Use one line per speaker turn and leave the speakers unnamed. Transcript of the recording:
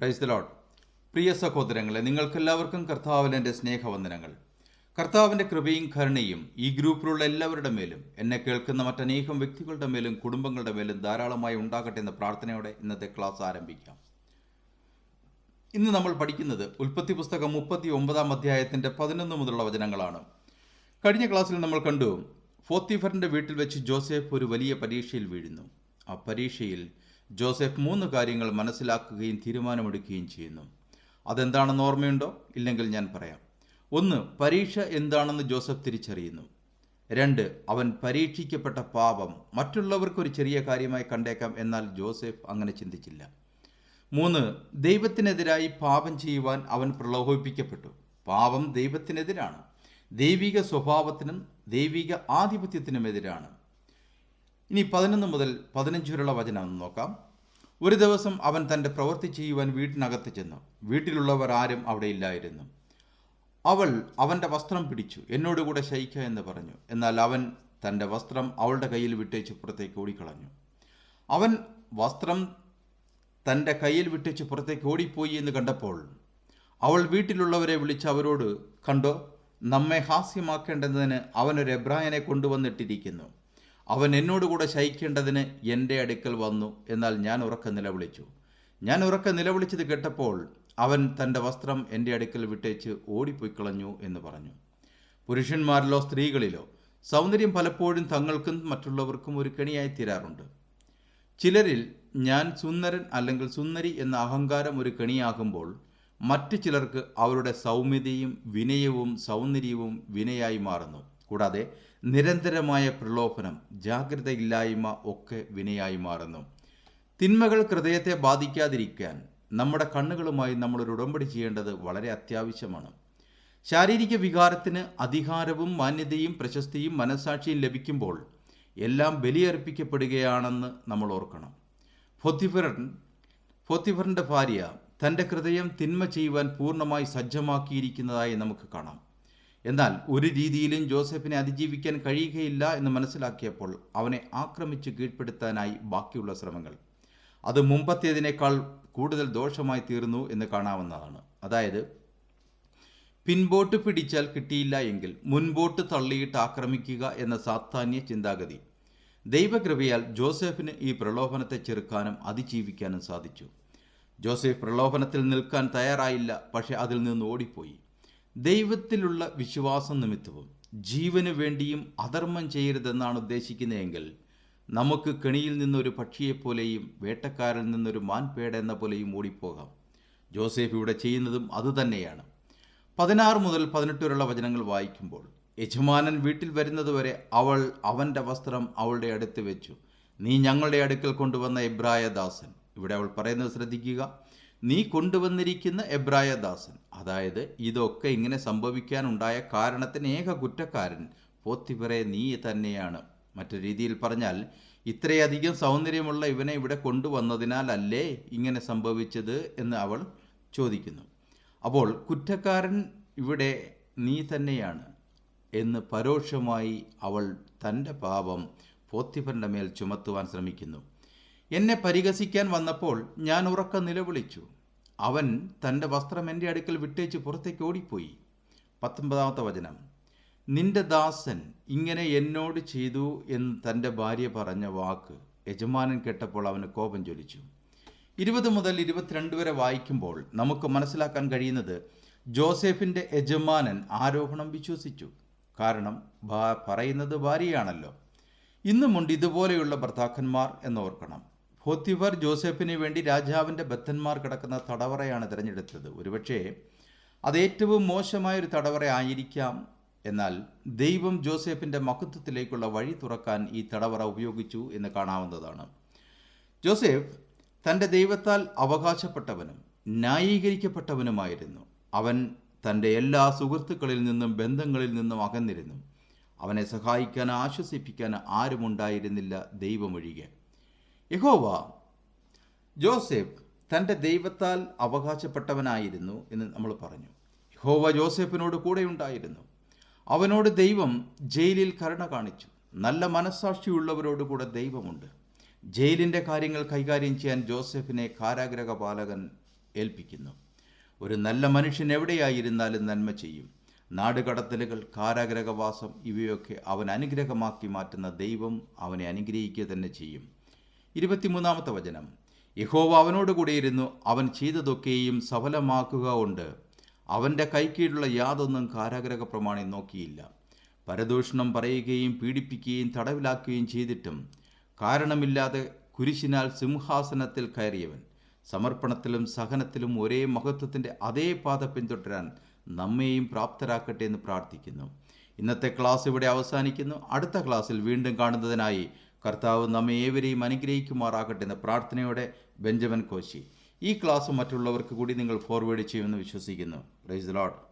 Price load പ്രിയ സഹോദരങ്ങളെ നിങ്ങൾക്കെല്ലാവർക്കും കർത്താവിന്റെ സ്നേഹവന്ദനങ്ങൾ. കർത്താവിന്റെ കൃപയും കരുണയും ഈ ഗ്രൂപ്പിലുള്ള എല്ലാവരുടെ മേലും എന്നെ കേൾക്കുന്ന മറ്റനേകം വ്യക്തികളുടെ മേലും കുടുംബങ്ങളുടെ മേലും ധാരാളമായി ഉണ്ടാകട്ടെ എന്ന പ്രാർത്ഥനയോടെ ഇന്നത്തെ ക്ലാസ് ആരംഭിക്കാം. ഇന്ന് നമ്മൾ പഠിക്കുന്നത് ഉൽപ്പത്തി പുസ്തകം മുപ്പത്തി ഒമ്പതാം അധ്യായത്തിന്റെ പതിനൊന്ന് മുതലുള്ള വചനങ്ങളാണ്. കഴിഞ്ഞ ക്ലാസ്സിൽ നമ്മൾ കണ്ടു ഫോത്തിഫറിന്റെ വീട്ടിൽ വെച്ച് ജോസഫ് ഒരു വലിയ പരീക്ഷയിൽ വീഴുന്നു. ആ പരീക്ഷയിൽ ജോസഫ് മൂന്ന് കാര്യങ്ങൾ മനസ്സിലാക്കുകയും തീരുമാനമെടുക്കുകയും ചെയ്യുന്നു. അതെന്താണെന്ന് ഓർമ്മയുണ്ടോ? ഇല്ലെങ്കിൽ ഞാൻ പറയാം. ഒന്ന് പരീക്ഷ എന്താണെന്ന് ജോസഫ് തിരിച്ചറിയുന്നു. രണ്ട് അവൻ പരീക്ഷിക്കപ്പെട്ട പാപം മറ്റുള്ളവർക്കൊരു ചെറിയ കാര്യമായി കണ്ടേക്കാം എന്നാൽ ജോസഫ് അങ്ങനെ ചിന്തിച്ചില്ല. മൂന്ന് ദൈവത്തിനെതിരായി പാപം ചെയ്യുവാൻ അവൻ പ്രലോഭിപ്പിക്കപ്പെട്ടു. പാപം ദൈവത്തിനെതിരാണ്. ദൈവിക സ്വഭാവത്തിനും ദൈവിക ആധിപത്യത്തിനും എതിരാണ് ഇനി പതിനൊന്ന് മുതൽ പതിനഞ്ച് വരെയുള്ള വചനം നോക്കാം. ഒരു ദിവസം അവൻ തന്റെ പ്രവൃത്തി ചെയ്യുവാൻ വീട്ടിനകത്ത് ചെന്നു. വീട്ടിലുള്ളവർ ആരും അവിടെ ഇല്ലായിരുന്നു. അവൾ അവന്റെ വസ്ത്രം പിടിച്ചു. എന്നോടുകൂടെ ശയിക്ക എന്ന് പറഞ്ഞു. എന്നാൽ അവൻ തന്റെ വസ്ത്രം അവളുടെ കയ്യിൽ വിട്ടേച്ച് പുറത്തേക്ക് ഓടിക്കളഞ്ഞു. അവൻ വസ്ത്രം തന്റെ കയ്യിൽ വിട്ടേച്ച് പുറത്തേക്ക് ഓടിപ്പോയി എന്ന് കണ്ടപ്പോൾ അവൾ വീട്ടിലുള്ളവരെ വിളിച്ച് അവരോട് കണ്ടോ നമ്മെ ഹാസ്യമാക്കേണ്ടതിന് അവനൊരു എബ്രായനെ കൊണ്ടുവന്നിട്ടിരിക്കുന്നു. അവൻ എന്നോടുകൂടെ ശയിക്കേണ്ടതിന് എന്റെ അടുക്കൽ വന്നു എന്നാൽ ഞാൻ ഉറക്ക നിലവിളിച്ചു. ഞാൻ ഉറക്ക നിലവിളിച്ചത് കേട്ടപ്പോൾ അവൻ തന്റെ വസ്ത്രം എന്റെ അടുക്കൽ വിട്ടേച്ച് ഓടിപ്പോയി കളഞ്ഞു എന്ന് പറഞ്ഞു. പുരുഷന്മാരിലോ സ്ത്രീകളിലോ സൗന്ദര്യം പലപ്പോഴും തങ്ങൾക്കും മറ്റുള്ളവർക്കും ഒരു കെണിയായി തീരാറുണ്ട്. ചിലരിൽ ഞാൻ സുന്ദരൻ അല്ലെങ്കിൽ സുന്ദരി എന്ന അഹങ്കാരം ഒരു കെണിയാകുമ്പോൾ മറ്റു ചിലർക്ക് അവരുടെ സൗമ്യതയും വിനയവും സൗന്ദര്യവും വിനയായി മാറുന്നു. കൂടാതെ നിരന്തരമായ പ്രലോഭനം ജാഗ്രതയില്ലായ്മ ഒക്കെ വിനയായി മാറുന്നു. തിന്മകൾ ഹൃദയത്തെ ബാധിക്കാതിരിക്കാൻ നമ്മുടെ കണ്ണുകളുമായി നമ്മളൊരു ഉടമ്പടി ചെയ്യേണ്ടത് വളരെ അത്യാവശ്യമാണ്. ശാരീരിക വികാരത്തിന് അധികാരവും മാന്യതയും പ്രശസ്തിയും മനസാക്ഷിയും ലഭിക്കുമ്പോൾ എല്ലാം ബലിയർപ്പിക്കപ്പെടുകയാണെന്ന് നമ്മൾ ഓർക്കണം. ഫൊത്തിഫറൻ ഫൊത്തിഫറിന്റെ ഭാര്യ തന്റെ ഹൃദയം തിന്മ ചെയ്യുവാൻ പൂർണമായി സജ്ജമാക്കിയിരിക്കുന്നതായി നമുക്ക് കാണാം. എന്നാൽ ഒരു രീതിയിലും ജോസഫിനെ അതിജീവിക്കാൻ കഴിയുകയില്ല എന്ന് മനസ്സിലാക്കിയപ്പോൾ അവനെ ആക്രമിച്ച് കീഴ്പ്പെടുത്താനായി ബാക്കിയുള്ള ശ്രമങ്ങൾ. അത് മുമ്പത്തേതിനേക്കാൾ കൂടുതൽ ദോഷമായി തീർന്നു എന്ന് കാണാവുന്നതാണ്. അതായത് പിൻബോട്ട് പിടിച്ചാൽ കിട്ടിയില്ല എങ്കിൽ മുൻപോട്ട് തള്ളിയിട്ട് ആക്രമിക്കുക എന്ന സാധാന്യ ചിന്താഗതി. ദൈവകൃപയാൽ ജോസഫിന് ഈ പ്രലോഭനത്തെ ചെറുക്കാനും അതിജീവിക്കാനും സാധിച്ചു. ജോസഫ് പ്രലോഭനത്തിൽ നിൽക്കാൻ തയ്യാറായില്ല പക്ഷെ അതിൽ നിന്ന് ഓടിപ്പോയി. ദൈവത്തിലുള്ള വിശ്വാസം നിമിത്തവും ജീവന് വേണ്ടിയും അധർമ്മം ചെയ്യരുതെന്നാണ് ഉദ്ദേശിക്കുന്നതെങ്കിൽ നമുക്ക് കെണിയിൽ നിന്നൊരു പക്ഷിയെപ്പോലെയും വേട്ടക്കാരിൽ നിന്നൊരു മാൻപേട എന്ന പോലെയും ഓടിപ്പോകാം. ജോസഫ് ഇവിടെ ചെയ്യുന്നതും അതുതന്നെയാണ് പതിനാറ് മുതൽ പതിനെട്ട് വരെയുള്ള വചനങ്ങൾ വായിക്കുമ്പോൾ യജമാനൻ വീട്ടിൽ വരുന്നതുവരെ അവൾ അവന്റെ വസ്ത്രം അവളുടെ അടുത്ത് വെച്ചു. നീ ഞങ്ങളുടെ അടുക്കൽ കൊണ്ടുവന്ന ഇബ്രായ ദാസൻ. ഇവിടെ അവൾ പറയുന്നത് ശ്രദ്ധിക്കുക. നീ കൊണ്ടുവന്നിരിക്കുന്ന എബ്രായ ദാസൻ. അതായത് ഇതൊക്കെ ഇങ്ങനെ സംഭവിക്കാനുണ്ടായ കാരണത്തിന് ഏക കുറ്റക്കാരൻ. പോത്തിപ്പറെ നീ തന്നെയാണ്. മറ്റു രീതിയിൽ പറഞ്ഞാൽ ഇത്രയധികം സൗന്ദര്യമുള്ള ഇവനെ ഇവിടെ കൊണ്ടുവന്നതിനാൽ അല്ലേ ഇങ്ങനെ സംഭവിച്ചത് എന്ന് അവൾ ചോദിക്കുന്നു. അപ്പോൾ കുറ്റക്കാരൻ ഇവിടെ നീ തന്നെയാണ് എന്ന് പരോക്ഷമായി അവൾ തന്റെ പാപം പോത്തിഫറിന്റെ മേൽ ചുമത്തുവാൻ ശ്രമിക്കുന്നു. എന്നെ പരിഹസിക്കാൻ വന്നപ്പോൾ ഞാൻ ഉറക്ക നിലവിളിച്ചു. അവൻ തന്റെ വസ്ത്രം എന്റെ അടുക്കൽ വിട്ടേച്ച് പുറത്തേക്ക് ഓടിപ്പോയി. പത്തൊമ്പതാമത്തെ വചനം. നിന്റെ ദാസൻ ഇങ്ങനെ എന്നോട് ചെയ്തു എന്ന് തന്റെ ഭാര്യ പറഞ്ഞ വാക്ക് യജമാനൻ കേട്ടപ്പോൾ അവന് കോപം ജ്വലിച്ചു. ഇരുപത് മുതൽ ഇരുപത്തിരണ്ട് വരെ വായിക്കുമ്പോൾ നമുക്ക് മനസ്സിലാക്കാൻ കഴിയുന്നത് ജോസഫിന്റെ യജമാനൻ ആരോപണം വിശ്വസിച്ചു. കാരണം പറയുന്നത് ഭാര്യയാണല്ലോ. ഇന്നുമുണ്ട് ഇതുപോലെയുള്ള ഭർത്താക്കന്മാർ എന്നോർക്കണം. ഫോത്തിഫർ ജോസഫിന് വേണ്ടി രാജാവിന്റെ ബദ്ധന്മാർ കിടക്കുന്ന തടവറയാണ് തിരഞ്ഞെടുത്തത്. ഒരുപക്ഷേ അത് ഏറ്റവും മോശമായ ഒരു തടവറ ആയിരിക്കാം. എന്നാൽ ദൈവം ജോസഫിന്റെ മഹത്വത്തിലേക്കുള്ള വഴി തുറക്കാൻ ഈ തടവറ ഉപയോഗിച്ചു എന്ന് കാണാവുന്നതാണ്. ജോസഫ് തന്റെ ദൈവത്താൽ അവകാശപ്പെട്ടവനും ന്യായീകരിക്കപ്പെട്ടവനുമായിരുന്നു. അവൻ തന്റെ എല്ലാ സുഹൃത്തുക്കളിൽ നിന്നും ബന്ധങ്ങളിൽ നിന്നും അകന്നിരുന്നു. അവനെ സഹായിക്കാൻ ആശ്വസിപ്പിക്കാൻ ആരുമുണ്ടായിരുന്നില്ല ദൈവമൊഴികെ യഹോവ ജോസഫ് തന്റെ ദൈവത്താൽ അവകാശപ്പെട്ടവനായിരുന്നു എന്ന് നമ്മൾ പറഞ്ഞു. യഹോവ ജോസഫിനോട് കൂടെ ഉണ്ടായിരുന്നു. അവനോട് ദൈവം ജയിലിൽ കരുണ കാണിച്ചു. നല്ല മനസ്സാക്ഷിയുള്ളവരോട് കൂടെ ദൈവമുണ്ട്. ജയിലിന്റെ കാര്യങ്ങൾ കൈകാര്യം ചെയ്യാൻ ജോസഫിനെ കാരാഗ്രഹ പാലകൻ ഏൽപ്പിക്കുന്നു. ഒരു നല്ല മനുഷ്യൻ എവിടെയായിരുന്നാലും നന്മ ചെയ്യും. നാടുകടത്തലുകൾ കാരാഗ്രഹവാസം ഇവയൊക്കെ അവൻ അനുഗ്രഹമാക്കി മാറ്റുന്ന ദൈവം അവനെ അനുഗ്രഹിക്കുക തന്നെ ചെയ്യും. ഇരുപത്തിമൂന്നാമത്തെ വചനം. യഹോവ അവനോട് കൂടിയിരുന്നു അവൻ ചെയ്തതൊക്കെയും സഫലമാക്കുക കൊണ്ട്. അവന്റെ കൈക്കീഴുള്ള യാതൊന്നും കാരാഗ്രഹ പ്രമാണി നോക്കിയില്ല. പരദൂഷണം പറയുകയും പീഡിപ്പിക്കുകയും തടവിലാക്കുകയും ചെയ്തിട്ടും കാരണമില്ലാതെ കുരിശിനാൽ സിംഹാസനത്തിൽ കയറിയവൻ. സമർപ്പണത്തിലും സഹനത്തിലും ഒരേ മഹത്വത്തിന്റെ അതേ പാത പിന്തുടരാൻ നമ്മെയും പ്രാപ്തരാക്കട്ടെ എന്ന് പ്രാർത്ഥിക്കുന്നു. ഇന്നത്തെ ക്ലാസ് ഇവിടെ അവസാനിക്കുന്നു. അടുത്ത ക്ലാസ്സിൽ വീണ്ടും കാണുന്നതിനായി കർത്താവ് നമ്മെ ഏവരെയും അനുഗ്രഹിക്കുമാറാകട്ടെ എന്ന പ്രാർത്ഥനയോടെ ബെഞ്ചമിൻ കോശി. ഈ ക്ലാസ് മറ്റുള്ളവർക്ക് കൂടി നിങ്ങൾ ഫോർവേഡ് ചെയ്യുമെന്ന് വിശ്വസിക്കുന്നു. Price load